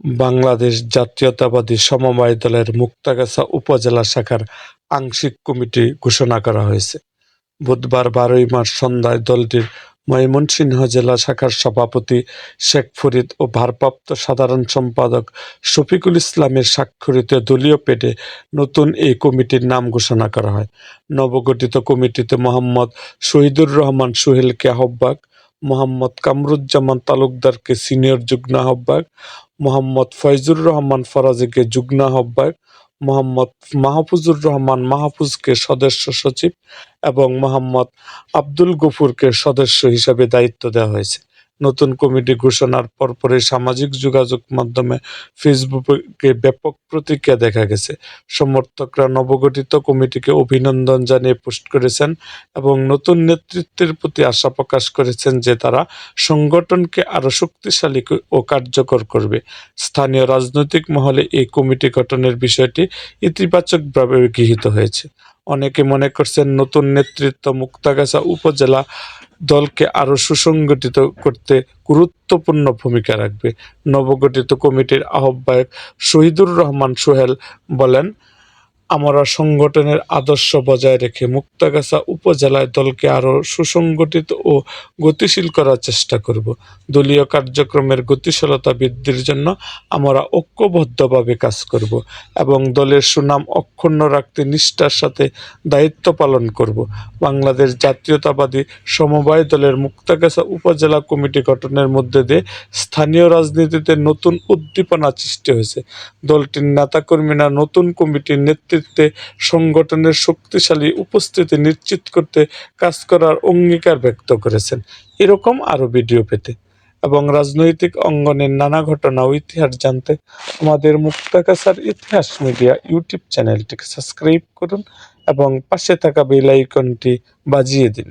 বাংলাদেশ জাতীয়তাবাদী সমবায় দলের মুক্তাগাছা উপজেলা শাখার আংশিক কমিটি ঘোষণা করা হয়েছে। বুধবার বারোই মার্চ সন্ধ্যায় দলটির ময়মনসিংহ জেলা শাখার সভাপতি শেখ ফরিদ ও ভারপ্রাপ্ত সাধারণ সম্পাদক শফিকুল ইসলামের স্বাক্ষরিত দলীয় পেটে নতুন এই কমিটির নাম ঘোষণা করা হয়। নবগঠিত কমিটিতে মোহাম্মদ শহীদুর রহমান সোহেলকে আহ্বায়ক, মোহাম্মদ কামরুজ্জামান তালুকদারকে সিনিয়র যুগ্ম আহ্বায়ক মোহাম্মদ ফয়জুর রহমান ফরাজিকে যুগ্ম আহ্বায়ক, মোহাম্মদ মাহফুজুর রহমান মাহফুজকে সদস্য সচিব এবং মোহাম্মদ আব্দুল গফুরকে সদস্য হিসাবে দায়িত্ব দেওয়া হয়েছে। নতুন কমিটি ঘোষণার পরপরই সামাজিক যোগাযোগ মাধ্যমে ফেসবুকে ব্যাপক প্রতিক্রিয়া দেখা গেছে। সমর্থকরা নবগঠিত কমিটিকে অভিনন্দন জানিয়ে পোস্ট করেছেন এবং নতুন নেতৃত্বের প্রতি আশা প্রকাশ করেছেন যে তারা সংগঠনকে আরও শক্তিশালী ও কার্যকর করবে। স্থানীয় রাজনৈতিক মহলে এই কমিটি গঠনের বিষয়টি ইতিবাচকভাবে গৃহীত হয়েছে। অনেকে মনে করছেন নতুন নেতৃত্ব মুক্তাগাছা উপজেলা দলকে আরও সুসংগঠিত করতে গুরুত্বপূর্ণ ভূমিকা রাখবে। নবগঠিত কমিটির আহ্বায়ক শহীদুর রহমান সোহেল বলেন আমরা সংগঠনের আদর্শ বজায় রেখে মুক্তাগাছা উপজেলায় দলকে আরও সুসংগঠিত ও গতিশীল করার চেষ্টা করব। দলীয় কার্যক্রমের গতিশীলতা বৃদ্ধির জন্য আমরা ঐক্যবদ্ধভাবে কাজ করব এবং দলের সুনাম অক্ষুণ্ণ রাখতে নিষ্ঠার সাথে দায়িত্ব পালন করব। বাংলাদেশ জাতীয়তাবাদী সমবায় দলের মুক্তাগাছা উপজেলা কমিটি গঠনের মধ্যে দিয়ে স্থানীয় রাজনীতিতে নতুন উদ্দীপনা সৃষ্টি হয়েছে। দলটির নেতাকর্মীরা নতুন কমিটির নেতৃত্বে সংগঠনের শক্তিশালী উপস্থিতি নিশ্চিত করতে কাজ করার অঙ্গীকার ব্যক্ত করেছেন। এরকম আরও ভিডিও পেতে এবং রাজনৈতিক অঙ্গনের নানা ঘটনা ও ইতিহাস জানতে আমাদের মুক্তাকাশার ইতিহাস মিডিয়া ইউটিউব চ্যানেলটিকে সাবস্ক্রাইব করুন এবং পাশে থাকা বেল আইকনটি বাজিয়ে দিন।